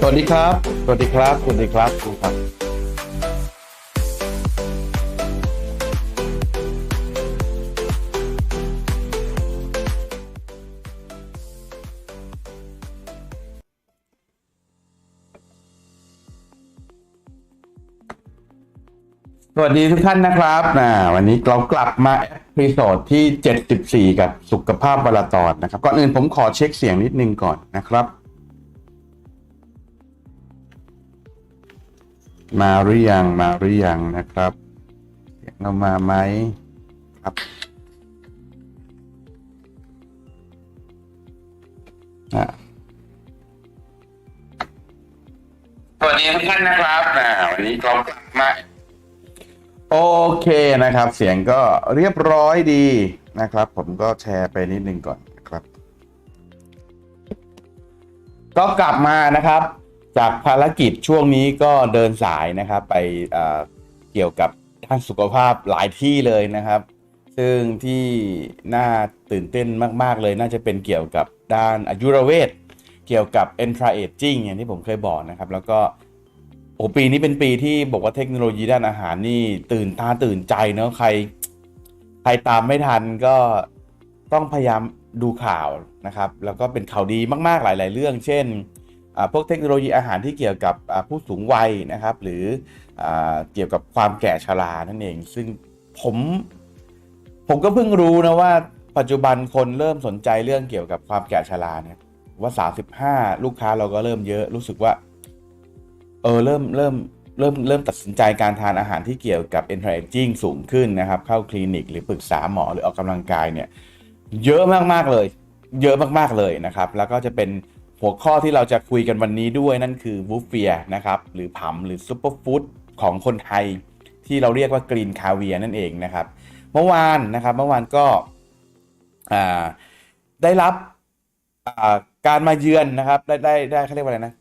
สวัสดีครับ สวัสดีครับ สวัสดีครับสวัสดีครับ สวัสดีทุกท่านนะครับนะวันนี้เรากลับมาเอพิโซดที่ 74 กับสุขภาพบาลาตอนนะครับ ก่อนอื่นผมขอเช็คเสียงนิดนึงก่อนนะครับ มาหรือยังมาหรือยังนะครับเสียงเรามาไหมครับอะสวัสดีทุกท่านนะครับนะวันนี้เรากลับมาโอเคนะครับ เสียงก็เรียบร้อยดีนะครับ ผมก็แชร์ไปนิดนึงก่อนนะครับ ก็กลับมานะครับ จากภารกิจช่วงนี้ก็เดินสายนะครับไปเกี่ยวกับด้านสุขภาพหลายที่เลยนะครับ ซึ่งที่น่าตื่นเต้นมาก ๆ เลยน่าจะเป็นเกี่ยวกับด้านอายุรเวทเกี่ยวกับ anti aging อย่างที่ผมเคยบอกนะครับ แล้วก็โอ้ปีนี้เป็นปีที่บอกว่าเทคโนโลยีด้านอาหารนี่ตื่นตาตื่นใจเนอะใคร ใครตามไม่ทันก็ต้องพยายามดูข่าวนะครับ แล้วก็เป็นข่าวดีมากๆหลาย ๆ เรื่อง เช่น พวกเทคโนโลยีอาหารที่เกี่ยวกับผู้สูงวัยนะครับ หรืออเกี่ยวกับความแก่ชรานั่นเอง ซึ่งผมผมก็เพิ่งรู้นะว่าปัจจุบันคนเริ่มสนใจเรื่องเกี่ยวกับความแก่ชราเนี่ยว่า 35 ลูกค้าเราก็เริ่มเยอะรู้สึกว่า เออเริ่มเริ่มเริ่มเริ่มตัดสินใจการทานอาหารที่เกี่ยวกับ anti aging สูงขึ้นนะครับ เข้าคลินิกหรือปรึกษาหมอหรือออกกำลังกายเนี่ย เยอะมากๆเลย เยอะมากๆเลยนะครับ แล้วก็จะเป็น หัวข้อที่เราจะคุยกันวันนี้ด้วยนั่นคือวูฟเฟียนะครับหรือผำหรือซูเปอร์ฟู้ดของคนไทย ที่เราเรียกว่ากรีนคาเวียนั่นเองนะครับเมื่อวานนะครับเมื่อวานก็ได้รับการมาเยือนนะครับได้ได้ได้เขาเรียกว่าอะไรนะ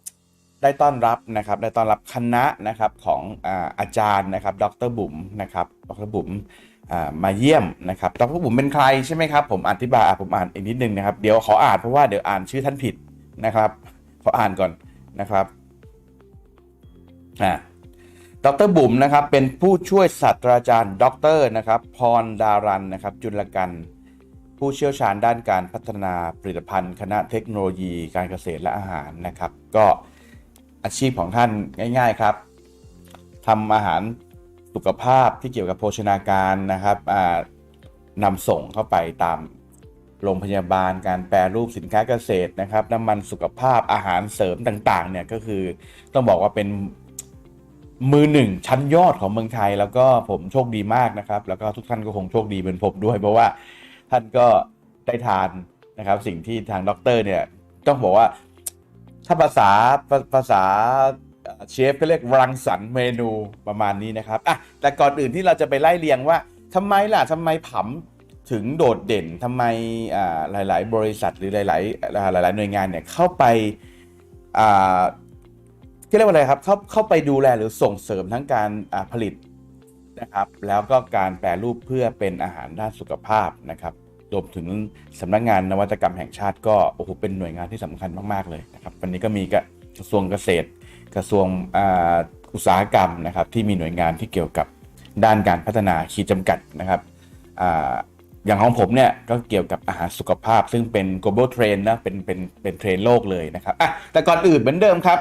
ได้ต้อนรับนะครับได้ต้อนรับคณะนะครับของอาอาจารย์นะครับดรบุ๋มนะครับดรบุ๋มมาเยี่ยมนะครับดรบุ๋มเป็นใครใช่ไหมครับผมอธิบายผมอ่านอีกนิดนึงนะครับเดี๋ยวขออ่านเพราะว่าเดี๋ยวอ่านชื่อท่านผิด นะครับขออ่านก่อนนะครับอ่าดรบุ๋มนะครับเป็นผู้ช่วยศาสตราจารย์ดรนะครับพรดารันนะครับจุลกัน ผู้เชี่ยวชาญด้านการพัฒนาผลิตภัณฑ์ คณะเทคโนโลยีการเกษตรและอาหารนะครับ ก็อาชีพของท่านง่าย ๆครับทำอาหารสุขภาพที่เกี่ยวกับโภชนาการนะครับนำส่งเข้าไปตาม โรงพยาบาลการแปรรูปสินค้าเกษตรนะครับ น้ำมันสุขภาพอาหารเสริมต่างๆ เนี่ยก็คือต้องบอกว่าเป็นมือหนึ่งชั้นยอดของเมืองไทย แล้วก็ผมโชคดีมากนะครับ แล้วก็ทุกท่านก็คงโชคดีเป็นผมด้วย เพราะว่าท่านก็ได้ทานนะครับ สิ่งที่ทางด็อกเตอร์เนี่ยต้องบอกว่าถ้าภาษาภาษาเอ่อเชฟก็เรียกรังสรรค์เมนูประมาณนี้นะครับอะแต่ก่อนอื่นที่เราจะไปไล่เรียงว่าทำไมล่ะทำไมผำ ถึงโดดเด่นทำไมอ่าหลาย ๆ บริษัทหรือหลาย ๆ หลาย ๆ หน่วยงานเนี่ยเข้าไปอ่าเรียกว่าอะไรครับเข้าเข้าไปดูแลหรือส่งเสริมทั้งการผลิตนะครับแล้วก็การแปรรูปเพื่อเป็นอาหารด้านสุขภาพนะครับรวมถึงสำนักงานนวัตกรรมแห่งชาติก็โอ้โหเป็นหน่วยงานที่สำคัญมากๆเลยนะครับวันนี้ก็มีกระทรวงเกษตร กระทรวงอุตสาหกรรมนะครับที่มีหน่วยงานที่เกี่ยวกับด้านการพัฒนาขีดจำกัดนะครับ อย่างของผมเนี่ยก็เกี่ยวกับอาหารสุขภาพ ซึ่งเป็น global trend นะเป็นเป็นเป็นเทรนโลกเลยนะครับอะแต่ก่อนอื่นเหมือนเดิมครับ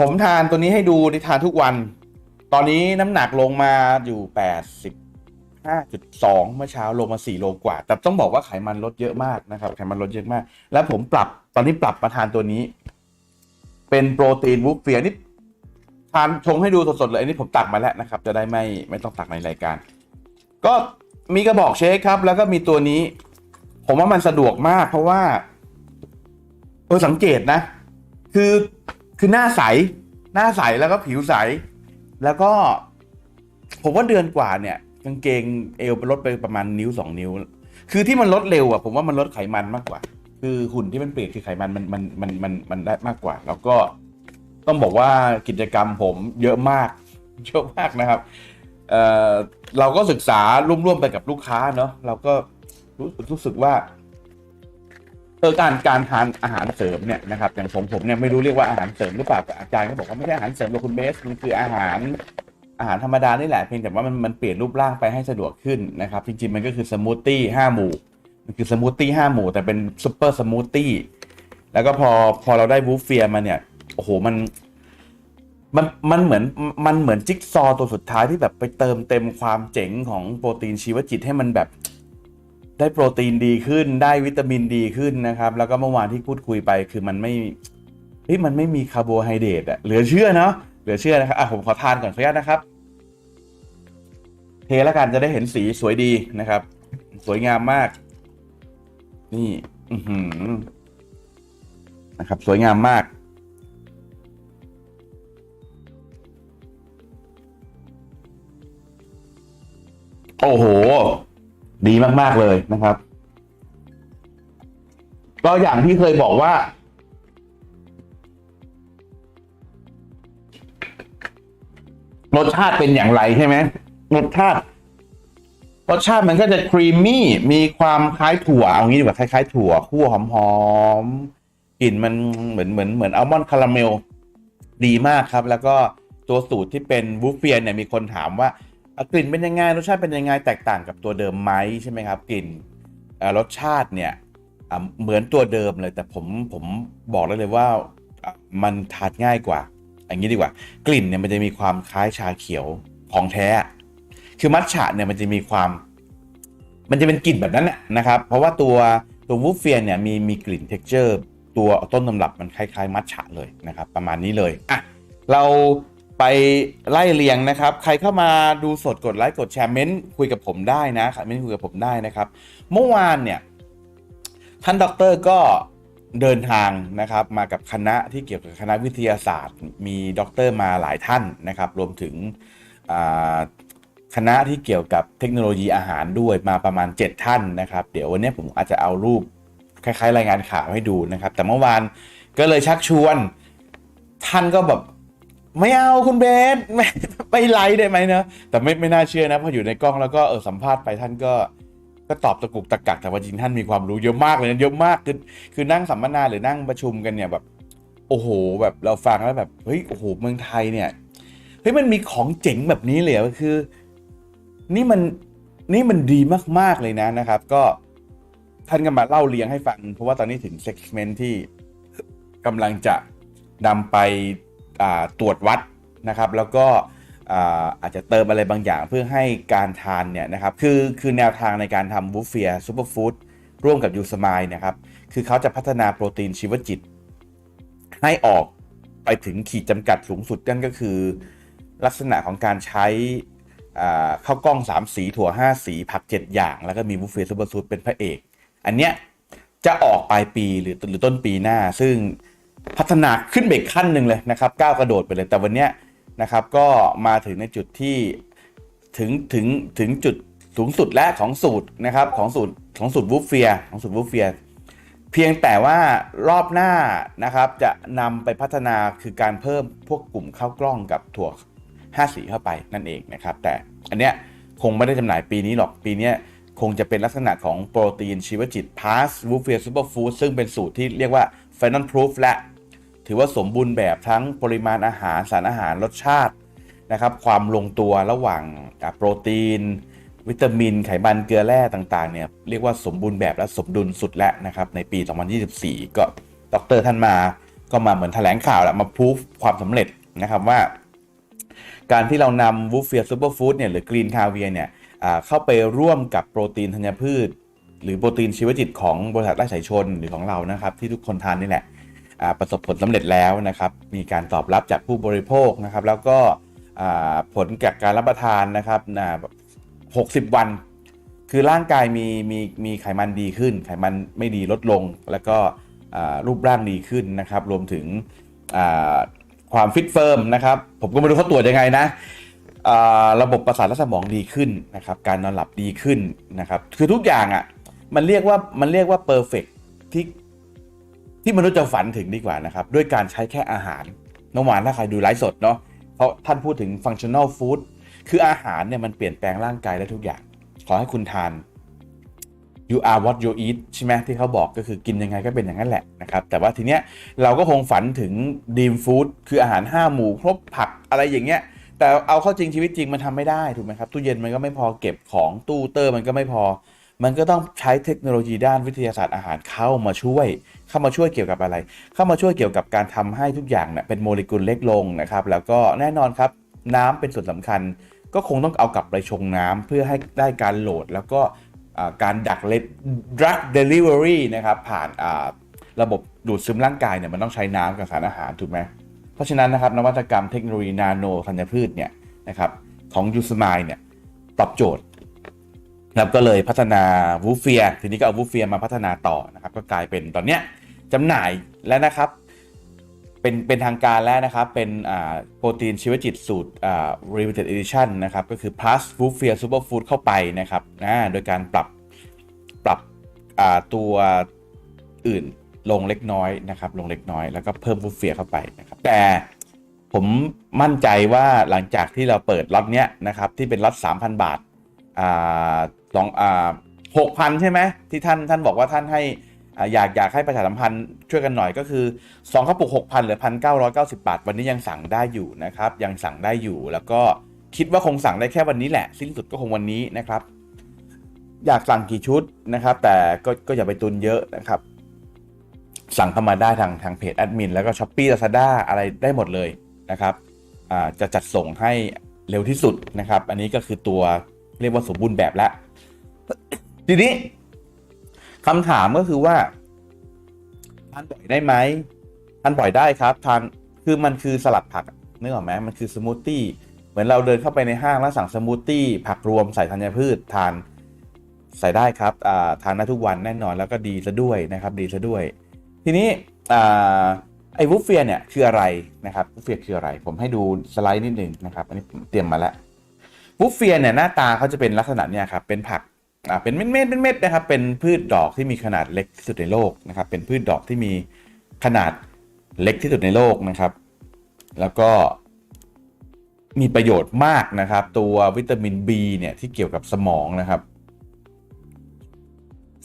ผมทานตัวนี้ให้ดูที่ทานทุกวัน ตอนนี้น้ำหนักลงมาอยู่ 85.2 เมื่อเช้าลงมา 4 โลกว่า แต่ต้องบอกว่าไขมันลดเยอะมากนะครับไขมันลดเยอะมาก แล้วผมปรับตอนนี้ปรับมาทานตัวนี้ เป็นโปรตีนวูฟเฟียนี่ทานชงให้ดูสดๆเลยอันนี้ผมตักมาแล้วนะครับ จะได้ไม่ไม่ต้องตักในรายการ ก็ มีกระบอกเชคครับ แล้วก็มีตัวนี้ ผมว่ามันสะดวกมาก เพราะว่าเออสังเกตนะ คือคือหน้าใส หน้าใสแล้วก็ผิวใส แล้วก็ ผมว่าเดือนกว่าเนี่ย กางเกงเอวไปลดไปประมาณนิ้วสองนิ้ว คือที่มันลดเร็วอะผมว่ามันลดไขมันมากกว่า คือหุ่นที่มันเปลี่ยนคือไขมันมันมันมันมันมันได้มากกว่า แล้วก็ต้องบอกว่ากิจกรรมผมเยอะมากเยอะมากนะครับ เเราก็ศึกษาร่วมๆไปกับลูกค้าเนาะเราก็รู้รู้สึกว่าเออการการทานอาหารเสริมเนี่ยนะครับอย่างผมผมเนี่ยไม่รู้เรียกว่าอาหารเสริมหรือเปล่าอาจารย์ก็บอกว่าไม่ใช่อาหารเสริมหรอกคุณเบสมันคืออาหารอาหารธรรมดานี่แหละเพียงแต่ว่ามันมันเปลี่ยนรูปร่างไปให้สะดวกขึ้นนะครับ จริงๆมันก็คือสมูทตี้ห้าหมู่มันคือสมูทตี้ห้าหมู่แต่เป็นซุปเปอร์สมูทตี้แล้วก็พอพอเราได้บูฟเฟียมาเนี่ยโอ้โหมัน มันมันเหมือนมันเหมือนจิ๊กซอว์ตัวสุดท้ายที่แบบไปเติมเต็มความเจ๋งของโปรตีนชีวจิตให้มันแบบ ได้โปรตีนดีขึ้นได้วิตามินดีขึ้นนะครับ แล้วก็เมื่อวานที่พูดคุยไปคือมันไม่เฮ้ยมันไม่มีคาร์โบไฮเดรตอะเหลือเชื่อเนาะเหลือเชื่อนะครับอะผมขอทานก่อนขออนุญาตนะครับ เทแล้วกันจะได้เห็นสีสวยดีนะครับ สวยงามมาก นี่ อือหือนะครับ สวยงามมาก โอ้โห ดีมาก ๆ เลยนะครับ ก็อย่างที่เคยบอกว่า รสชาติเป็นอย่างไรใช่ไหมรสชาติ รสชาติมันก็จะครีมมี่ มีความคล้ายถั่ว เอางี้ดีกว่าคล้ายๆ ถั่วคั่วหอมๆกลิ่นมันเหมือนเหมือนเหมือนอัลมอนด์คาราเมล ดีมากครับ แล้วก็ตัวสูตรที่เป็นวูฟเฟียนเนี่ยมีคนถามว่า กลิ่นเป็นยังไงรสชาติเป็นยังไงแตกต่างกับตัวเดิมไหมใช่ไหมครับกลิ่นรสชาติเนี่ยเหมือนตัวเดิมเลย แต่ผมผมบอกได้เลยว่ามันทานง่ายกว่า อย่างนี้ดีกว่า กลิ่นเนี่ยมันจะมีความคล้ายชาเขียวของแท้ คือมัทฉะเนี่ยมันจะมีความ มันจะเป็นกลิ่นแบบนั้นแหละนะครับ เพราะว่าตัวตัววูฟเฟียเนี่ยมีมีกลิ่นเท็กเจอร์ตัวต้นตำรับมันคล้ายๆ มัทฉะเลยนะครับ ประมาณนี้เลยอะเรา ไปไล่เรียงนะครับ ใครเข้ามาดูสดกดไลค์กดแชร์เม้นต์คุยกับผมได้นะเม้นต์คุยกับผมได้นะครับ เมื่อวานเนี่ยท่านด็อกเตอร์ก็เดินทางนะครับมากับคณะที่เกี่ยวกับคณะวิทยาศาสตร์ มีด็อกเตอร์มาหลายท่านนะครับ รวมถึงคณะที่เกี่ยวกับเทคโนโลยีอาหารด้วยมาประมาณ 7 ท่านนะครับ เดี๋ยววันนี้ผมอาจจะเอารูปคล้ายๆ รายงานข่าวให้ดูนะครับ แต่เมื่อวานก็เลยชักชวนท่านก็แบบ ไม่เอาคุณเบสไม่ไม่ไลฟ์ได้ไหมเนอะแต่ไม่ไม่น่าเชื่อนะพออยู่ในกล้องแล้วก็เออสัมภาษณ์ไปท่านก็ก็ตอบตะกุกตะกักแต่ว่าจริงท่านมีความรู้เยอะมากเลยนะเยอะมากคือคือนั่งสัมมนาหรือนั่งประชุมกันเนี่ยแบบ โอ้โห แบบเราฟังแล้วแบบเฮ้ยโอ้โหเมืองไทยเนี่ยเฮ้ยมันมีของเจ๋งแบบนี้เลยคือ นี่มันนี่มันดีมากๆเลยนะนะครับ ก็ท่านก็มาเล่าเรียงให้ฟัง เพราะว่าตอนนี้ถึงเซกเมนที่กำลังจะนำไป ตรวจวัดนะครับ แล้วก็อาจจะเติมอะไรบางอย่างเพื่อให้การทานเนี่ยนะครับคือคือแนวทางในการทำบูฟเฟียซูเปอร์ฟู้ดร่วมกับยูสมายนะครับ คือเขาจะพัฒนาโปรตีนชีวจิต ให้ออกไปถึงขีดจำกัดสูงสุดนั่นก็คือ ลักษณะของการใช้ข้าวกล้อง 3 สีถั่ว 5 สี ผัก 7 อย่าง แล้วก็มีบุฟเฟ่ต์ซูเปอร์ซูดเป็นพระเอก อันเนี้ยจะออกปลายปีหรือหรือต้นปีหน้า ซึ่ง พัฒนาขึ้นไปอีกขั้นหนึ่งเลยนะครับก้าวกระโดดไปเลยแต่วันนี้นะครับก็มาถึงในจุดที่ถึงถึงถึงจุดสูงสุดและของสูตรนะครับของสูตรของสูตรวูฟเฟียของสูตรวูฟเฟียเพียงแต่ว่ารอบหน้านะครับจะนำไปพัฒนาคือการเพิ่มพวกกลุ่มข้าวกล้องกับถั่ว5สีเข้าไปนั่นเองนะครับ แต่อันเนี้ยคงไม่ได้จำหน่ายปีนี้หรอกปีเนี้ยคงจะเป็นลักษณะของโปรตีนชีวจิตพาสวูฟเฟียซูเปอร์ฟู้ดซึ่งเป็นสูตรที่เรียกว่า Final Proof และ ถือว่าสมบูรณ์แบบทั้งปริมาณอาหารสารอาหารรสชาตินะครับ ความลงตัวระหว่างโปรตีน วิตามิน ไขมันเกลือแร่ต่างๆเนี่ยเรียกว่าสมบูรณ์แบบและสมดุลสุดแล้วนะครับ ในปี 2024 ก็ดรท่านมาก็มาเหมือนแถลงข่าวแหละมาพูฟความสำเร็จนะครับว่า การที่เรานำวูฟเฟียซูเปอร์ฟู้ดเนี่ยหรือกรีนคาเวียเนี่ยเข้าไปร่วมกับโปรตีนธัญพืช หรือโปรตีนชีวจิตของบริษัทไร่สายชนหรือของเรานะครับ ที่ทุกคนทานนี่แหละ ประสบผลสำเร็จแล้วนะครับ มีการตอบรับจากผู้บริโภคนะครับ แล้วก็ผลจากการรับประทานนะครับนะแบบวัน คือร่างกายมีมีมีไขมันดีขึ้น ไขมันไม่ดีลดลง แล้วก็รูปร่างดีขึ้นนะครับ รวมถึงความฟิตเฟิร์มนะครับ ผมก็ไม่รู้เขาตรวจยังไงนะระบบประสาทและสมองดีขึ้นนะครับ การนอนหลับดีขึ้นนะครับ คือทุกอย่างอะ่ะ มันเรียกว่ามันเรียกว่าเพอร์เฟกที่ ที่มนุษย์จะฝันถึงดีกว่านะครับ ด้วยการใช้แค่อาหารเมื่อวานถ้าใครดูไลฟ์สดเนาะเพราะท่านพูดถึงฟังชั่น a ลฟู้ดคืออาหารเนี่ยมันเปลี่ยนแปลงร่างกายได้ทุกอย่าง ขอให้คุณทาน you are what you eat ใช่ไหมที่เขาบอกก็คือกินยังไงก็เป็นอย่างนั้นแหละนะครับ แต่ว่าทีเนี้ยเราก็คงฝันถึงดีมฟู้ดคืออาหาร 5 หมู่ครบผักอะไรอย่างเงี้ยแต่เอาเข้าจริงชีวิตจริงมันทำไม่ได้ถูกไหมครับตู้เย็นมันก็ไม่พอเก็บของตู้เตอร์มันก็ไม่พอ มันก็ต้องใช้เทคโนโลยีด้านวิทยาศาสตร์อาหารเข้ามาช่วย เข้ามาช่วยเกี่ยวกับอะไร เข้ามาช่วยเกี่ยวกับการทำให้ทุกอย่างเนี่ยเป็นโมเลกุลเล็กลงนะครับ แล้วก็แน่นอนครับน้ำเป็นส่วนสำคัญ ก็คงต้องเอากลับไปชงน้ำเพื่อให้ได้การโหลด แล้วก็การดักเล็ด drug delivery นะครับผ่านระบบดูดซึมร่างกายเนี่ยมันต้องใช้น้ำกับสารอาหารถูกไหมเพราะฉะนั้นนะครับนวัตกรรมเทคโนโลยีนาโนธัญพืชเนี่ยนะครับของยูสมายเนี่ยตอบโจทย์ ครับก็เลยพัฒนาวูเฟียทีนี้ก็เอาวูเฟียมาพัฒนาต่อนะครับก็กลายเป็นตอนเนี้ยจำหน่ายแล้วนะครับเป็นเป็นทางการแล้วนะครับ เป็นอ่าโปรตีนชีวจิตสูตรอ่า limited edition นะครับ ก็คือ plus w o o f i a superfood เข้าไปนะครับนะโดยการปรับปรับอ่าตัวอื่นลงเล็กน้อยนะครับ ลงเล็กน้อยแล้วก็เพิ่ม w o o f i a เข้าไปนะครับแต่ผมมั่นใจว่าหลังจากที่เราเปิดล็อตเนี้ยนะครับ ที่เป็นล็อต3,000 บาท สองหกพันใช่ไหมที่ท่านท่านบอกว่าท่านให้อยากอยากให้ประชาสัมพันธ์ช่วยกันหน่อยก็คือ 2กระปุก6,000หรือ 1,990 บาท วันนี้ยังสั่งได้อยู่นะครับ ยังสั่งได้อยู่ แล้วก็คิดว่าคงสั่งได้แค่วันนี้แหละ สิ้นสุดก็คงวันนี้นะครับ อยากสั่งกี่ชุดนะครับ แต่ก็ก็อย่าไปตุนเยอะนะครับ สั่งเข้ามาได้ทางทางเพจแอดมินแล้วก็ช้อปปี้ลาซาด้าอะไรได้หมดเลยนะครับจะจัดส่งให้เร็วที่สุดนะครับ อันนี้ก็คือตัว เรียกว่าสมบูรณ์แบบแล้ว ทีนี้คำถามก็คือว่าทานบ่อยได้ไหมทานบ่อยได้ครับทานคือมันคือสลัดผักนึกออกไหมมันคือสมูทตี้เหมือนเราเดินเข้าไปในห้างแล้วสั่งสมูทตี้ผักรวมใส่ธัญพืชทานใส่ได้ครับทานได้ทุกวันแน่นอนแล้วก็ดีซะด้วยนะครับ ดีซะด้วย ทีนี้ไอ้วูฟเฟียเนี่ยคืออะไรนะครับวูฟเฟียคืออะไร ผมให้ดูสไลด์นิดหนึ่งนะครับ อันนี้ผมเตรียมมาแล้ว วูฟเฟียเนี่ยหน้าตาเขาจะเป็นลักษณะเนี่ยครับเป็นผักอ่าเป็นเม็ดเม็ดเป็นเม็ดนะครับเป็นพืชดอกที่มีขนาดเล็กที่สุดในโลกนะครับเป็นพืชดอกที่มีขนาดเล็กที่สุดในโลกนะครับ แล้วก็มีประโยชน์มากนะครับ ตัววิตามิน B เนี่ยที่เกี่ยวกับสมองนะครับ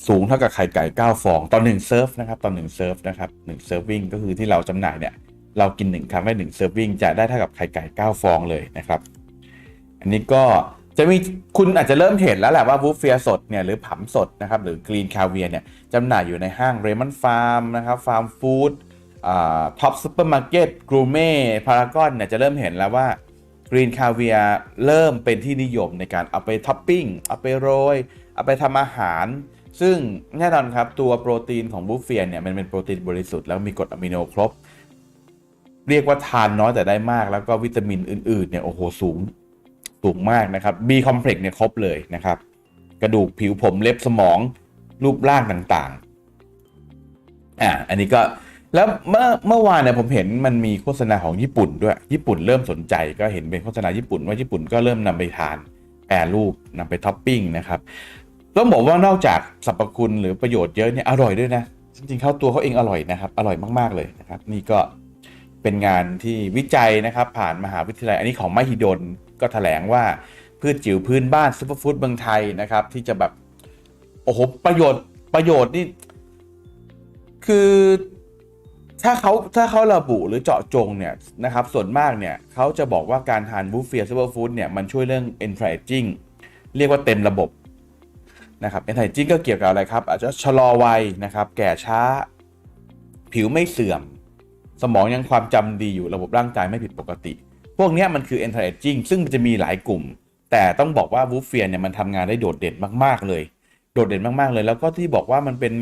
สูงเท่ากับไข่ไก่ 9 ฟองต่อ1เซิร์ฟนะครับต่อ1เซิร์ฟนะครับ1เซิร์ฟวิ่งก็คือที่เราจำหน่ายเนี่ยเรากิน 1 ครั้งได้1เซิร์ฟวิ่งจะได้เท่ากับไข่ไก่ 9 ฟองเลยนะครับ อันนี้ก็จะมีคุณอาจจะเริ่มเห็นแล้วแหละว่าวูฟเฟียสดเนี่ยหรือผำสดนะครับหรือกรีนคาเวียเนี่ยจำหน่ายอยู่ในห้างเรมันฟาร์มนะครับฟาร์มฟู้ดท็อปซูเปอร์มาร์เก็ตกรูเม่พารากอนเนี่ยจะเริ่มเห็นแล้วว่ากรีนคาเวียเริ่มเป็นที่นิยมในการเอาไปท็อปปิ้งเอาไปโรย เอาไปทำอาหาร ซึ่งแน่นอนครับตัวโปรตีนของบูฟเฟียเนี่ยมันเป็นโปรตีนบริสุทธิ์แล้วมีกรดอะมิโนครบ เรียกว่าทานน้อยแต่ได้มากแล้วก็วิตามินอื่นๆเนี่ยโอ้โหสูง สูงมากนะครับ B complex เนี่ยครบเลยนะครับ กระดูกผิวผมเล็บสมองรูปร่างต่างๆ อ่า อันนี้ก็แล้วเมื่อเมื่อวานเนี่ยผมเห็นมันมีโฆษณาของญี่ปุ่นด้วย ญี่ปุ่นเริ่มสนใจก็เห็นเป็นโฆษณาญี่ปุ่นว่าญี่ปุ่นก็เริ่มนำไปทานแปรรูปนำไปท็อปปิ้งนะครับต้องบอกว่านอกจากสรรพคุณหรือประโยชน์เยอะเนี่ยอร่อยด้วยนะ จริงๆเขาตัวเขาเองอร่อยนะครับ อร่อยมากๆเลยนะครับ นี่ก็เป็นงานที่วิจัยนะครับ ผ่านมหาวิทยาลัยอันนี้ของมหิดล ก็แถลงว่าพืชจิ๋วพื้นบ้านซูเปอร์ฟู้ดเมืองไทยนะครับ ที่จะแบบ โอ้โห ประโยชน์ประโยชน์นี่ คือถ้าเขาถ้าเขาระบุหรือเจาะจงเนี่ยนะครับ ส่วนมากเนี่ยเขาจะบอกว่าการทานบูฟเฟียซูเปอร์ฟู้ดเนี่ยมันช่วยเรื่อง anti aging เรียกว่าเต็มระบบนะครับ anti aging ก็เกี่ยวกับอะไรครับ อาจจะชะลอวัยนะครับ แก่ช้า ผิวไม่เสื่อม สมองยังความจำดีอยู่ระบบร่างกายไม่ผิดปกติ วกนี้มันคือ anti aging ซึ่งมันจะมีหลายกลุ่ม แต่ต้องบอกว่าวูฟเฟียเนี่ยมันทำงานได้โดดเด่นมากๆเลย โดดเด่นมากๆเลย แล้วก็ที่บอกว่ามันเป็น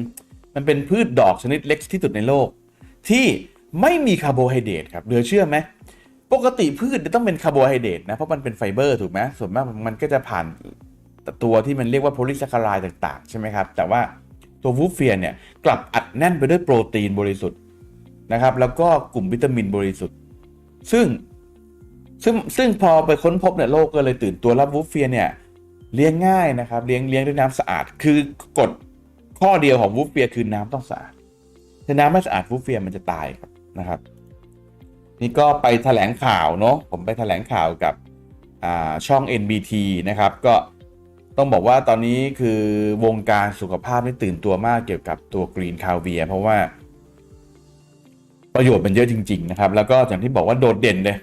มันเป็นพืชดอกชนิดเล็กที่สุดในโลก ที่ไม่มีคาร์โบไฮเดรตครับเหลือเชื่อไหมปกติพืชจะต้องเป็นคาร์โบไฮเดรตนะเพราะมันเป็นไฟเบอร์ถูกไหมส่วนมากมันก็จะผ่านตัวที่มันเรียกว่าโพลิแซคคารายต่างๆ ใช่ไหมครับ แต่ว่าตัววูฟเฟียเนี่ยกลับอัดแน่นไปด้วยโปรตีนบริสุทธิ์นะครับแล้วก็กลุ่มวิตามินบริสุทธิ์ ซึ่ง ซึ่งซึ่งพอไปค้นพบเนี่ยโลกก็เลยตื่นตัวรับวูฟเฟียเนี่ยเลี้ยงง่ายนะครับเลี้ยงเลี้ยงด้วยน้ำสะอาด คือกฎข้อเดียวของวูฟเฟียคือน้ำต้องสะอาดถ้าน้ำไม่สะอาดวูฟเฟียมันจะตายครับนะครับ นี่ก็ไปแถลงข่าวเนาะผมไปแถลงข่าวกับช่อง NBT นะครับ ก็ตต้องบอกว่าตอนนี้คือวงการสุขภาพนี่ตื่นตัวมากเกี่ยวกับตัวกรีนคาเวียเพราะว่า ประโยชน์มันเยอะจริง ๆ นะครับ แล้วก็อย่างที่บอกว่าโดดเด่นเลย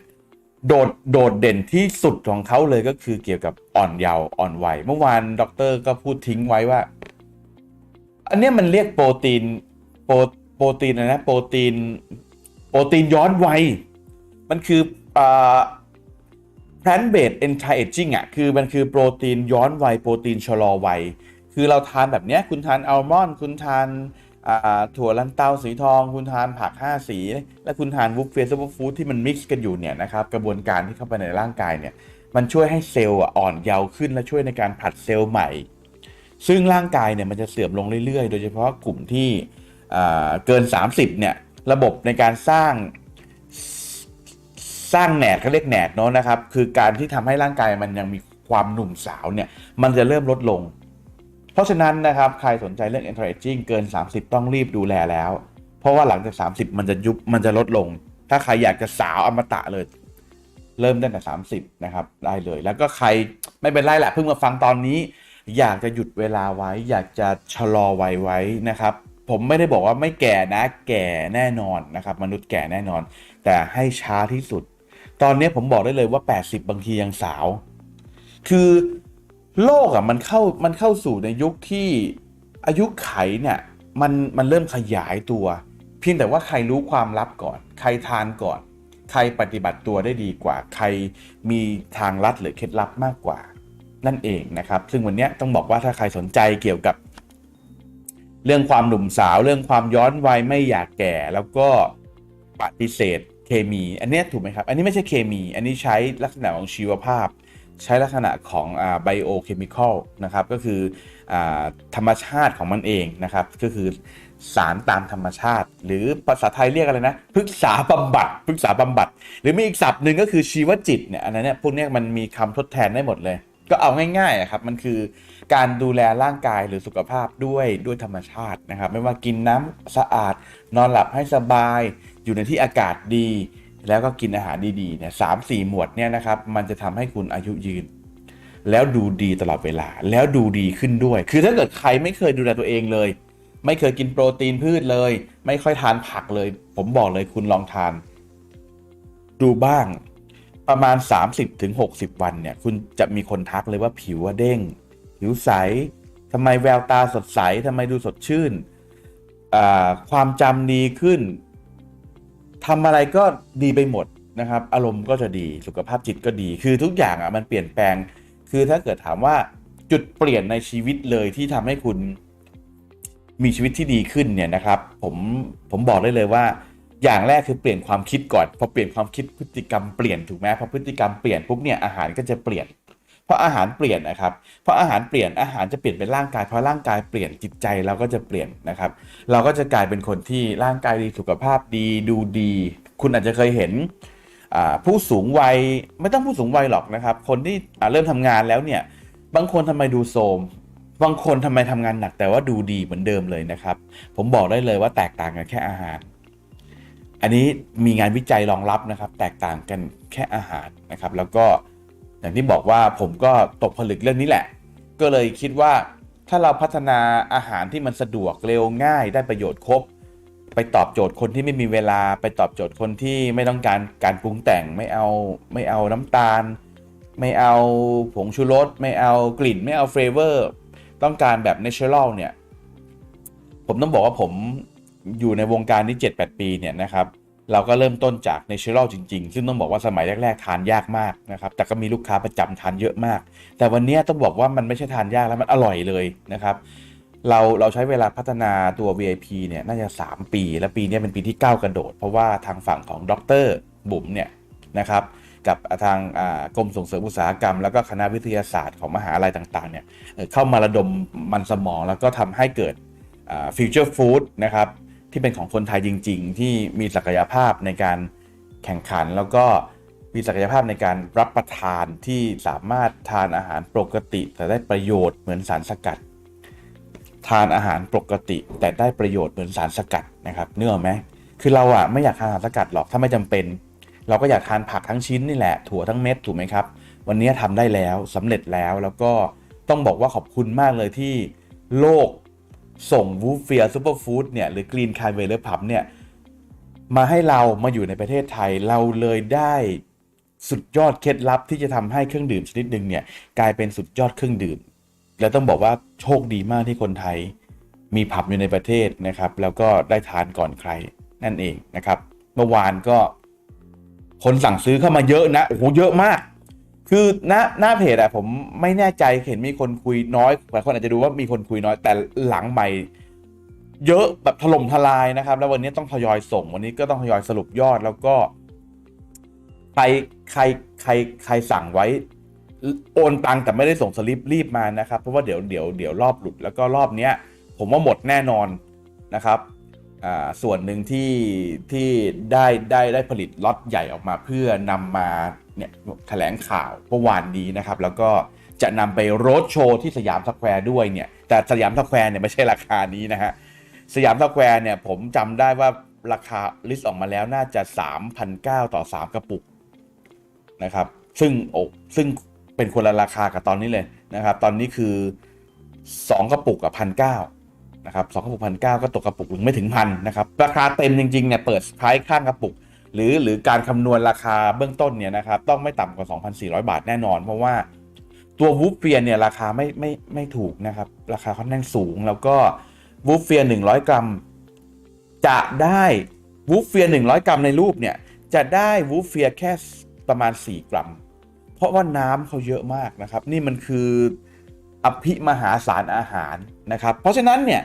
โดดโดดเด่นที่สุดของเขาเลยก็คือเกี่ยวกับอ่อนเยาว์อ่อนวัยเมื่อวานด็อกเตอร์ก็พูดทิ้งไว้ว่า อันเนี้ยมันเรียกโปรตีนโปรโปรตีนอะนะ โปรตีน โปรตีนย้อนวัยมันคืออ่า plant based anti aging อะคือมันคือโปรตีนย้อนวัยโปรตีนชะลอวัยคือเราทานแบบเนี้ยคุณทานอัลมอนด์คุณทานอ่า ถั่วลันเตาสีทอง คุณทานผัก 5 สี และคุณทานวูฟเฟสซูเปอร์ฟู้ดที่มันมิกซ์กันอยู่เนี่ยนะครับกระบวนการที่เข้าไปในร่างกายเนี่ยมันช่วยให้เซลล์อ่อนเยาว์ขึ้นและช่วยในการผลัดเซลล์ใหม่ ซึ่งร่างกายเนี่ยมันจะเสื่อมลงเรื่อยๆ โดยเฉพาะกลุ่มที่เกิน 30เนี่ยระบบในการสร้างสร้างแหนกเขาเรียกแหนกเนาะนะครับ คือการที่ทำให้ร่างกายมันยังมีความหนุ่มสาวเนี่ยมันจะเริ่มลดลง ราะฉะนั้นนะครับใครสนใจเรื่อง anti aging เกิน 30 ต้องรีบดูแลแล้ว เพราะว่าหลังจาก 30 มันจะยุบมันจะลดลง ถ้าใครอยากจะสาวอมตะเลย เริ่มตั้งแต่ 30 นะครับ ได้เลย แล้วก็ใครไม่เป็นไรแหละเพิ่งมาฟังตอนนี้ อยากจะหยุดเวลาไว้ อยากจะชะลอไวัยไว้นะครับ ผมไม่ได้บอกว่าไม่แก่นะ แก่แน่นอนนะครับ มนุษย์แก่แน่นอน แต่ให้ช้าที่สุด ตอนนี้ผมบอกได้เลยว่า 80 บางทียังสาว คือ โลกอะมันเข้ามันเข้าสู่ในยุคที่อายุไขเนี่ยมันมันเริ่มขยายตัว เพียงแต่ว่าใครรู้ความลับก่อน ใครทานก่อน ใครปฏิบัติตัวได้ดีกว่า ใครมีทางลัดหรือเคล็ดลับมากกว่า นั่นเองนะครับ ซึ่งวันนี้ต้องบอกว่าถ้าใครสนใจเกี่ยวกับ เรื่องความหนุ่มสาวเรื่องความย้อนวัยไม่อยากแก่ แล้วก็ปฏิเสธเคมี อันนี้ถูกไหมครับ อันนี้ไม่ใช่เคมี อันนี้ใช้ลักษณะของชีวภาพ ใช้ลักษณะของไบโอเคมีคอลนะครับก็คืออธรรมชาติของมันเองนะครับ ก็คือสารตามธรรมชาติ หรือภาษาไทยเรียกอะไรนะพฤกษาบำบัดพฤกษาบำบัด หรือมีอีกศัพท์หนึ่งก็คือชีวจิตเนี่ยอันนั้นเนี่ยพวกนี้มันมีคำทดแทนได้หมดเลย ก็เอาง่ายๆครับมันคือการดูแลร่างกายหรือสุขภาพด้วยด้วยธรรมชาตินะครับ ไม่ว่ากินน้ำสะอาด นอนหลับให้สบาย อยู่ในที่อากาศดี แล้วก็กินอาหารดีๆเนี่ยสามสี่หมวดเนี่ยนะครับมันจะทำให้คุณอายุยืน แล้วดูดีตลอดเวลา แล้วดูดีขึ้นด้วย คือถ้าเกิดใครไม่เคยดูแลตัวเองเลย ไม่เคยกินโปรตีนพืชเลย ไม่ค่อยทานผักเลย ผมบอกเลยคุณลองทาน ดูบ้างประมาณ 30-60 วันเนี่ย คุณจะมีคนทักเลยว่าผิวว่าเด้ง ผิวใสทำไมแววตาสดใสทำไมดูสดชื่น ความจำดีขึ้น ทำอะไรก็ดีไปหมดนะครับ อารมณ์ก็จะดีสุขภาพจิตก็ดี คือทุกอย่างอะมันเปลี่ยนแปลง คือถ้าเกิดถามว่าจุดเปลี่ยนในชีวิตเลยที่ทำให้คุณมีชีวิตที่ดีขึ้นเนี่ยนะครับผมผมบอกได้เลยว่า อย่างแรกคือเปลี่ยนความคิดก่อนพอเปลี่ยนความคิดพฤติกรรมเปลี่ยนถูกไหมพอพฤติกรรมเปลี่ยนปุ๊บเนี่ยอาหารก็จะเปลี่ยน เพราะอาหารเปลี่ยนนะครับ เพราะอาหารเปลี่ยนอาหารจะเปลี่ยนเป็นร่างกายเพราะร่างกายเปลี่ยนจิตใจเราก็จะเปลี่ยนนะครับ เราก็จะกลายเป็นคนที่ร่างกายดีสุขภาพดีดูดี คุณอาจจะเคยเห็นผู้สูงวัยไม่ต้องผู้สูงวัยหรอกนะครับ คนที่เริ่มทำงานแล้วเนี่ยบางคนทำไมดูโทรมบางคนทำไมทำงานหนักแต่ว่าดูดีเหมือนเดิมเลยนะครับ ผมบอกได้เลยว่าแตกต่างกันแค่อาหาร อันนี้มีงานวิจัยรองรับนะครับ แตกต่างกันแค่อาหารนะครับ แล้วก็ อย่างที่บอกว่าผมก็ตกผลึกเรื่องนี้แหละ ก็เลยคิดว่าถ้าเราพัฒนาอาหารที่มันสะดวกเร็วง่ายได้ประโยชน์ครบ ไปตอบโจทย์คนที่ไม่มีเวลา ไปตอบโจทย์คนที่ไม่ต้องการการปรุงแต่งไม่เอาไม่เอาน้ำตาล ไม่เอาผงชูรสไม่เอากลิ่น ไม่เอาเฟเวอร์ต้องการแบบเนเชอรัลเนี่ย ผมต้องบอกว่าผมอยู่ในวงการนี้ 7-8 ปีเนี่ยนะครับ เราก็เริ่มต้นจากเนเชอรัลจริงๆ ซึ่งต้องบอกว่าสมัยแรก ๆ ทานยากมากนะครับ แต่ก็มีลูกค้าประจำทานเยอะมาก แต่วันนี้ต้องบอกว่ามันไม่ใช่ทานยากแล้วมันอร่อยเลยนะครับ เราเราใช้เวลาพัฒนาตัว VIP เนี่ยน่าจะ 3 ปี และปีนี้เป็นปีที่ 9 กระโดด เพราะว่าทางฝั่งของดรบุ๋มเนี่ยนะครับกับทางกรมส่งเสริมอุตสาหกรรม แล้วก็คณะวิทยาศาสตร์ของมหาลัยต่างๆเนี่ยเข้ามาระดมมันสมองแล้วก็ทำให้เกิดฟิวเจอร์ฟู้ดนะครับ ที่เป็นของคนไทยจริง ๆ ที่มีศักยภาพในการแข่งขัน แล้วก็มีศักยภาพในการรับประทานที่สามารถทานอาหารปกติ แต่ได้ประโยชน์เหมือนสารสกัด ทานอาหารปกติ แต่ได้ประโยชน์เหมือนสารสกัดนะครับเนื้อไหมคือเราอะไม่อยากทานสารสกัดหรอกถ้าไม่จำเป็น เราก็อยากทานผักทั้งชิ้นนี่แหละถั่วทั้งเม็ดถูกไหมครับ วันนี้ทำได้แล้วสำเร็จแล้วแล้วก็ต้องบอกว่าขอบคุณมากเลยที่โลก ส่งวูฟเฟียซูเปอร์ฟู้ดเนี่ยหรือกรีนคาเวเลอร์พับเนี่ยมาให้เรามาอยู่ในประเทศไทยเราเลยได้สุดยอดเคล็ดลับที่จะทำให้เครื่องดื่มชนิดหนึ่งเนี่ยกลายเป็นสุดยอดเครื่องดื่ม แล้วต้องบอกว่าโชคดีมากที่คนไทย มีผับอยู่ในประเทศนะครับ แล้วก็ได้ทานก่อนใครนั่นเองนะครับ เมื่อวานก็ คนสั่งซื้อเข้ามาเยอะนะโอ้โหเยอะมาก คือหน้าหน้าเพจอะผมไม่แน่ใจเห็นมีคนคุยน้อยหลายคนอาจจะดูว่ามีคนคุยน้อย แต่หลังใหม่ เยอะแบบถล่มทลายนะครับ แล้ววันนี้ต้องทยอยส่งวันนี้ก็ต้องทยอยสรุปยอดแล้วก็ ใครใครใครใครสั่งไว้ โอนตังค์แต่ไม่ได้ส่งสลิปรีบมานะครับ เพราะว่าเดี๋ยวเดี๋ยวเดี๋ยวรอบหลุดแล้วก็รอบเนี้ย ผมว่าหมดแน่นอนนะครับส่วนหนึ่งที่ที่ได้ได้ได้ผลิตล็อตใหญ่ออกมาเพื่อนำมา เนี่ยแถลงข่าวเมื่อวานนี้นะครับ แล้วก็จะนำไปโรดโชว์ที่สยามสแควร์ด้วยเนี่ยแต่สยามสแควร์เนี่ยไม่ใช่ราคานี้นะฮะสยามสแควร์เนี่ยผมจำได้ว่าราคาลิสต์ออกมาแล้วน่าจะ3,900ต่อ 3 กระปุกนะครับ ซึ่งโอ้ซึ่งเป็นคนละราคากับตอนนี้เลยนะครับ ตอนนี้คือ 2 กระปุกกับพันเนะครับสองกระปุกพันเก็ตกกระปุกถึงไม่ถึงพันนะครับ ราคาเต็มจริงๆเนี่ยเปิดไพรส์ข้างกระปุก หรือหรือการคำนวณราคาเบื้องต้นเนี่ยนะครับต้องไม่ต่ำกว่า 2,400 บาทแน่นอน เพราะว่าตัววูฟเฟียเนี่ยราคาไม่ไม่ไม่ถูกนะครับ ราคาค่อนข้างสูง แล้วก็วูฟเฟีย100 กรัม จะได้วูฟเฟีย100 กรัมในรูปเนี่ยจะได้วูฟเฟียแค่ประมาณ 4 กรัม เพราะว่าน้ำเขาเยอะมากนะครับ นี่มันคืออภิมหาศาลอาหารนะครับ เพราะฉะนั้นเนี่ย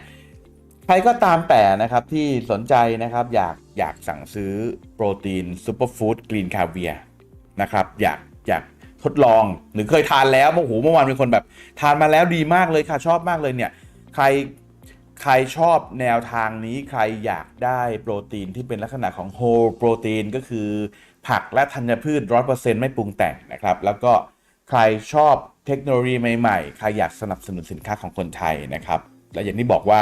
ใครก็ตามแต่นะครับที่สนใจนะครับอยาก อยากสั่งซื้อโปรตีนซูเปอร์ฟู้ดกรีนคาเวียนะครับอยากอยากทดลองหรือเคยทานแล้วโอ้โหเมื่อวานมีคนแบบทานมาแล้วดีมากเลยค่ะชอบมากเลยเนี่ยใครใครชอบแนวทางนี้ใครอยากได้โปรตีนที่เป็นลักษณะของโฮลโปรตีนก็คือผักและธัญพืช100%ไม่ปรุงแต่งนะครับ แล้วก็ใครชอบเทคโนโลยีใหม่ๆ ใครอยากสนับสนุนสินค้าของคนไทยนะครับ และอย่างที่บอกว่า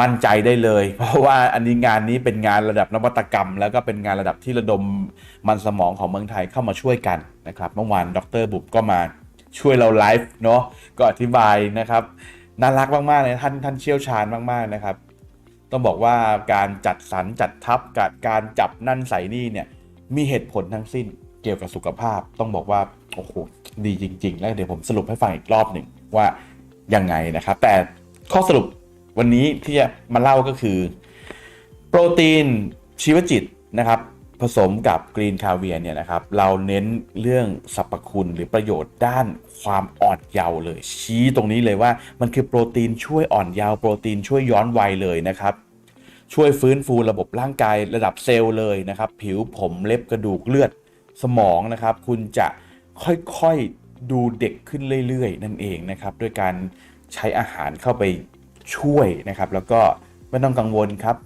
มั่นใจได้เลย เพราะว่าอันนี้งานนี้เป็นงานระดับนวัตกรรม แล้วก็เป็นงานระดับที่ระดมมันสมองของเมืองไทยเข้ามาช่วยกันนะครับเมื่อวานดรบุบก็มาช่วยเราไลฟ์เนาะก็อธิบายนะครับน่ารักมากๆเลยท่านท่านเชี่ยวชาญมากๆนะครับ ต้องบอกว่าการจัดสรรจัดทัพกับการจับนั่นใส่นี่เนี่ยมีเหตุผลทั้งสิ้นเกี่ยวกับสุขภาพ ต้องบอกว่าโอ้โหดีจริง ๆ แล้วเดี๋ยวผมสรุปให้ฟังอีกรอบหนึ่งว่ายังไงนะครับ แต่ข้อสรุป วันนี้ที่จะมาเล่าก็คือ โปรตีนชีวจิตนะครับ ผสมกับกรีนคาเวียเนี่ยนะครับ เราเน้นเรื่องสรรพคุณหรือประโยชน์ด้านความอ่อนเยาว์เลย ชี้ตรงนี้เลยว่ามันคือโปรตีนช่วยอ่อนเยาว์โปรตีนช่วยย้อนวัยเลยนะครับช่วยฟื้นฟูระบบร่างกายระดับเซลล์เลยนะครับ ผิวผมเล็บกระดูกเลือดสมองนะครับ คุณจะค่อยๆดูเด็กขึ้นเรื่อยๆ นั่นเองนะครับ ด้วยการใช้อาหารเข้าไป ช่วยนะครับ แล้วก็ไม่ต้องกังวลครับ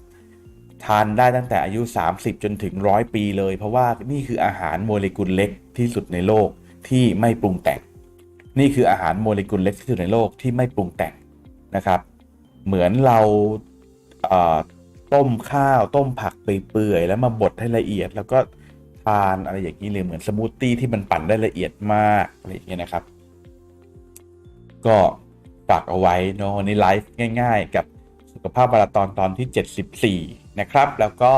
ทานได้ตั้งแต่อายุ 30 จนถึงร้อยปีเลย เพราะว่านี่คืออาหารโมเลกุลเล็กที่สุดในโลกที่ไม่ปรุงแต่ง นี่คืออาหารโมเลกุลเล็กที่สุดในโลกที่ไม่ปรุงแต่งนะครับ เหมือนเราเต้มข้าวต้มผักเปื่อยๆแล้วมาบดให้ละเอียด แล้วก็ทานอะไรอย่างนี้เลยเหมือนสมูทตี้ที่มันปั่นได้ละเอียดมากอะไรอย่างเงี้ยนะครับ ก็ ฝากเอาไว้เนอะวันนี้ไลฟ์ง่ายๆ กับสุขภาพมาราตอนตอนที่ 74 นะครับ แล้วก็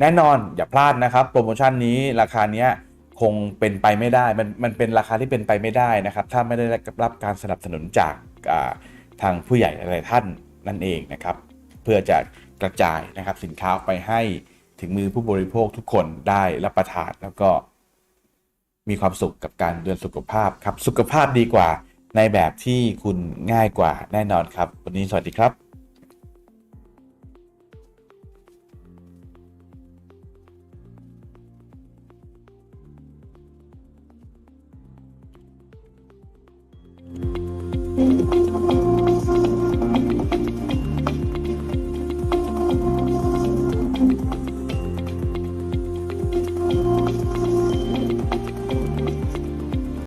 แน่นอนอย่าพลาดนะครับ โปรโมชั่นนี้ราคาเนี้ยคงเป็นไปไม่ได้ มันมันเป็นราคาที่เป็นไปไม่ได้นะครับ ถ้าไม่ได้รับการสนับสนุนจากทางผู้ใหญ่หลายท่านนั่นเองนะครับ เพื่อจะกระจายนะครับสินค้าไปให้ถึงมือผู้บริโภคทุกคนได้รับประทานแล้วก็มีความสุขกับการเดินสุขภาพครับ สุขภาพดีกว่า ในแบบที่คุณง่ายกว่าแน่นอนครับ วันนี้สวัสดีครับ